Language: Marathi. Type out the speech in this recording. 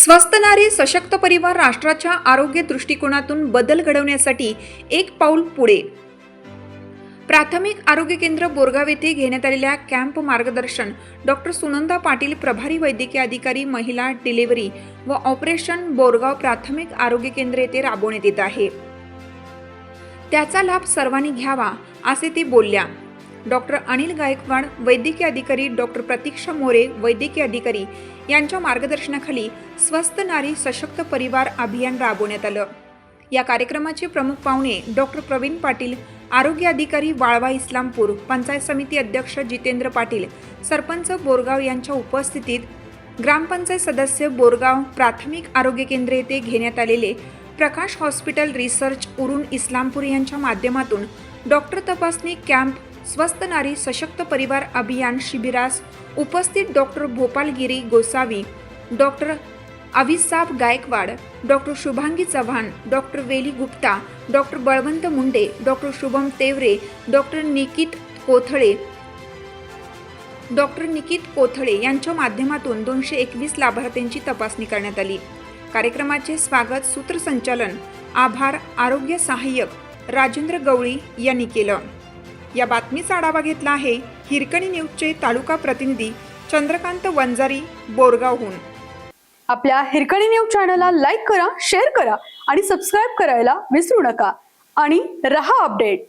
स्वस्त नारी सशक्त परिवार राष्ट्राच्या आरोग्य दृष्टिकोनातून बदल घडवण्यासाठी एक पाऊल पुढे. प्राथमिक आरोग्य केंद्र बोरगाव येथे घेण्यात आलेल्या कॅम्प मार्गदर्शन डॉक्टर सुनंदा पाटील प्रभारी वैद्यकीय अधिकारी महिला डिलिव्हरी व ऑपरेशन बोरगाव प्राथमिक आरोग्य केंद्र येथे राबवण्यात येत आहे. त्याचा लाभ सर्वांनी घ्यावा असे ते बोलल्या. डॉक्टर अनिल गायकवाड वैद्यकीय अधिकारी डॉक्टर प्रतीक्षा मोरे वैद्यकीय अधिकारी यांच्या मार्गदर्शनाखाली स्वस्थ नारी सशक्त परिवार अभियान राबवण्यात आलं. या कार्यक्रमाचे प्रमुख पाहुणे डॉक्टर प्रवीण पाटील आरोग्य अधिकारी वाळवा इस्लामपूर पंचायत समिती अध्यक्ष जितेंद्र पाटील सरपंच बोरगाव यांच्या उपस्थितीत ग्रामपंचायत सदस्य बोरगाव प्राथमिक आरोग्य केंद्र येथे घेण्यात आलेले प्रकाश हॉस्पिटल रिसर्च उरुण इस्लामपूर यांच्या माध्यमातून डॉक्टर तपासणी कॅम्प स्वस्त नारी सशक्त परिवार अभियान शिबिरास उपस्थित doctor Bhopalgiri Gosavi doctor Avisab Gaikwad doctor Shubhangi Chavan doctor Veli Gupta doctor Balwant Munde doctor Shubham Tevare doctor Nikit Kothale doctor Nikit Kothale यांच्या माध्यमातून दोनशे एकवीस लाभार्थ्यांची तपासणी करण्यात आली. कार्यक्रमाचे स्वागत सूत्रसंचालन आभार आरोग्य सहाय्यक राजेंद्र गवळी यांनी केलं. या बातमीचा आढावा घेतला आहे हिरकणी न्यूजचे तालुका प्रतिनिधी चंद्रकांत वंजारी बोरगावहून. आपल्या हिरकणी न्यूज चॅनलला लाईक करा शेअर करा आणि सबस्क्राईब करायला विसरू नका. आणि रहा अपडेट.